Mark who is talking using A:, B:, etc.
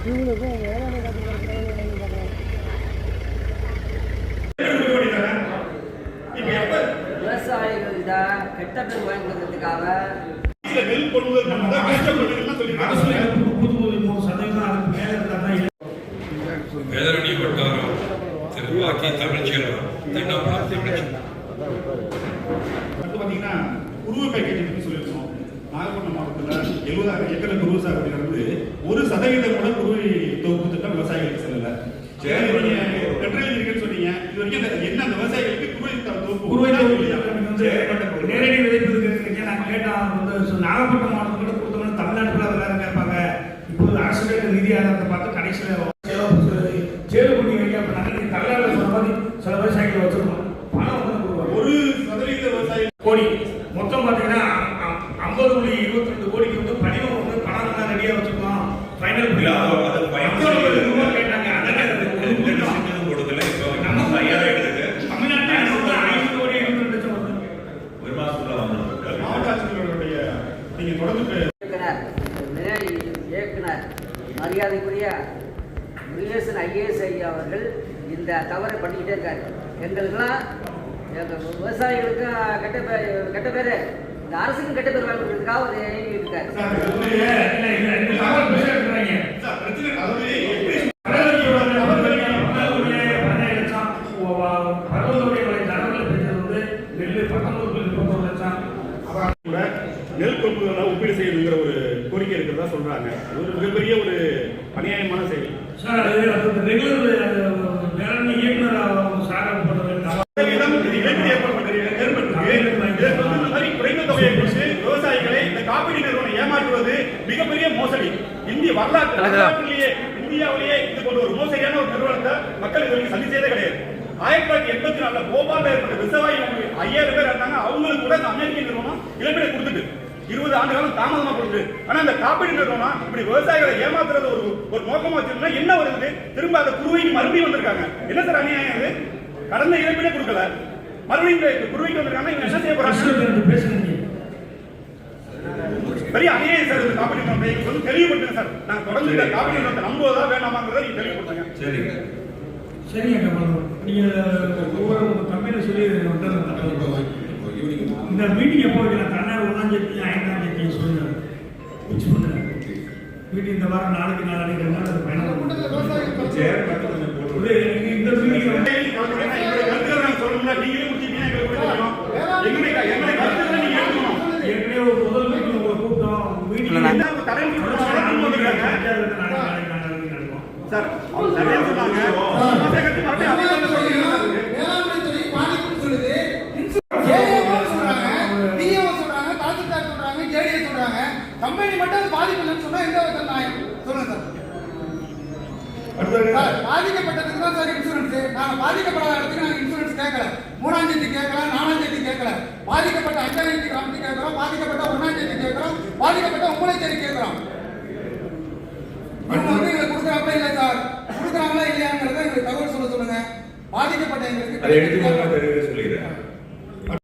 A: இவங்களுக்கும் வேளாண்
B: கெட்ட பேர் வாங்கி கொடுக்கறதுக்காக
C: இதுல நெல் கஷ்டப்படுறதுன்னு
D: மூணு சதவீதம் அதுக்கு மேல இருந்தா தான்
E: வேதரணி வட்டாரம் திரு வாக்கி தமிழ்ச்செல்வம் தென்னம்பலம் தமிழ்ச்செல்வம்
C: அடுத்து பாத்தீங்கன்னா குருவை பேக்கேஜ் பத்தி சொல்லியிருக்கோம் நாகப்பட்டினம் மாவட்டத்தில் எழுபதாயிரம் ஏக்கர் குருவை சாகுபடி நடந்து ஒரு சதவீதம் கூட குருவை தொகுப்பு திட்டம் விவசாயிகளுக்கு செல்லல. சரி. நீங்க இருக்குன்னு சொன்னீங்க. இது வரைக்கும் என்ன விவசாயிகளுக்கு குருவை
D: குருவை? வந்து நேரடி விதைப்பதுக்கு இருக்கீங்க நாங்கள் கேட்டோம் வந்து நாகப்பட்டினம் மாவட்டத்தில் கொடுத்தோம்னா தமிழ்நாட்டுக்குள்ள அதை வேற கேட்பாங்க இப்போது அரசு நிதி ஆதாரத்தை பார்த்து கடைசியில் சேரு பண்ணி வைக்க அப்போ நாங்கள் தமிழ்நாட்டில் சொன்ன மாதிரி சில விவசாயிகள் வச்சிருக்கோம் பணம் வந்து கொடுப்பாங்க
C: ஒரு சதவீத விவசாயி
D: கோடி மொத்தம் பார்த்தீங்கன்னா ஐம்பது புள்ளி இருபத்தி ரெண்டு கோடிக்கு வந்து படிவம் வந்து பணம் தான் ரெடியாக வச்சிருக்கோம் ஃபைனல்
E: இல்ல, அது- அது final
D: கேட்டாங்க அதனால அது ஒரு கூட்டம்.
E: சின்னதும் கொடுக்கல இப்போ
D: நம்ம
E: ஐயாயிரம் எடுத்து
D: தமிழ்நாட்டில் ஐநூறு கோடி இருபத்தி லட்சம் வருது
E: ஒரு மாசத்துல வந்துடும்
C: மாவட்ட ஆட்சியர்களுடைய நீங்க தொடர்ந்து
B: இயக்குனர் இயக்குனர் மரியாதைக்குரிய முருகேசன் ஐஏஎஸ் ஐயா அவர்கள் இந்த தவறை பண்ணிக்கிட்டே இருக்காரு. எங்களுக்கெல்லாம் எங்கள் விவசாயிகளுக்கும் கெட்ட பேர் கெட்ட பேர் இந்த அரசுக்கும் கெட்ட பேர் வாங்கி கொடுக்கறதுக்காக ஒரு இயங்கிட்டு இருக்காரு.
C: நெல் கொள்முதலை ஒப்பீடு செய்யணுங்கிற ஒரு இருக்கிறதா சொல்றாங்க. அது ஒரு மிகப்பெரிய ஒரு அநியாயமான செயல்.
D: சார், அது ரெகுலர் வேளாண்மை இயக்குனர்
C: விவசாயிகளை இந்த காப்பீடு நிறுவனம் ஏமாற்றுவது மிகப்பெரிய மோசடி. இந்திய வரலாற்று வரலாற்றிலேயே இந்தியாவிலேயே இது போன்ற ஒரு மோசடியான ஒரு நிறுவனத்தை மக்கள் இது வரைக்கும் சந்திச்சதே கிடையாது. ஆயிரத்தி தொள்ளாயிரத்தி எண்பத்தி நாலுல போபால்ல ஏற்பட்ட விவசாயி ஐயாயிரம் பேர் இருந்தாங்க அவங்களுக்கு கூட அமெரிக்க நிறுவனம் இழப்பீடு கொடுத்துட்டு. இருபது ஆண்டு காலம் தாமதமா கொடுத்து ஆனா அந்த காப்பீடு நிறுவனம் இப்படி விவசாயிகளை ஏமாத்துறது ஒரு ஒரு நோக்கமா வச்சிருந்தா என்ன வருது திரும்ப அந்த குருவைக்கு மறுபடியும் வந்திருக்காங்க. என்ன சார் அநியாயம் இது? கடந்த இழப்பீடே கொடுக்கல. மறுபடியும் இந்த குருவைக்கு வந்திருக்காங்க இவங்க என்ன செய்ய போறாங்க?
D: நீங்க.
C: பெரிய அநியாயம் சார் இந்த காப்பீடு எங்களுக்கு வந்து தெளிவுபடுத்துங்க சார். நாங்க தொடர்ந்து இந்த காப்பீடு நிறுவனத்தை நம்புவதா வேணாமாங்கிறத நீங்க தெளிவுபடுத்துங்க.
E: சரி.
D: சரிங்க கமலம். நீங்க ஒவ்வொரு கம்பெனி சொல்லி வந்து அந்த தகவல் இந்த மீட்டிங் எப்போ வைக்கலாம் தன்னார் ஒன்றாம் மீட்டிங் இந்த வாரம் நாளைக்கு நாளைக்கு ரெண்டு நாள் பயணம்
E: சேர் மட்டும் கொஞ்சம் போட்டு
D: இது இந்த மீட்டிங் வந்து
C: எங்களுடைய கருத்துக்களை நாங்க சொல்லணும்ல நீங்களே முடிச்சிட்டீங்க எங்களுக்கு கூட தெரியும் எங்களுடைய எங்களுடைய கருத்துக்களை நீங்க எடுக்கணும்
D: ஏற்கனவே ஒரு முதல் மீட்டிங் உங்களை கூப்பிட்டோம் மீட்டிங்
C: என்ன ஒரு தடை கொண்டு வந்திருக்காங்க சார் அவங்க சரியா சொன்னாங்க மாசம் கட்டி மறுபடியும் அதே வந்து சொல்லிருக்காங்க
F: வேளாண்மை துறை பாதிப்புன்னு சொல்லுது ஏஏஓ சொல்றாங்க டிஏஓ சொல்றாங்க தாசில்தார் சொல்றாங்க ஜேடிஏ சொல்றாங்க கம்பெனி மட்டும் அது பாதிப்பு இல்லைன்னு சொன்னா எந்த விதத்தில் நியாயம்? சொல்லுங்க சார். பாதிக்கப்பட்டதுக்கு தான் சார் இன்சூரன்ஸ் நாங்க பாதிக்கப்படாத இடத்துக்கு நாங்க இன்சூரன்ஸ் கேட்கல மூணாம் தேதி கேட்கல நாலாம் தேதி கேட்கல பாதிக்கப்பட்ட அஞ்சாம் தேதி கிராமத்துக்கு கேட்கிறோம் பாதிக்கப்பட்ட ஒன்னாம் தேதி கேட்கிறோம் பாதிக்கப்பட்ட ஒன்பதாம் தேதி கேட்கிறோம் இவங்க வந்து எங்களுக்கு கொடுக்குறாங்களா இல்ல சார்? கொடுக்குறாங்களா இல்லையாங்கிறத எங்களுக்கு தகவல் சொல்ல சொல்லுங்க. பாதிக்கப்பட்ட எங்களுக்கு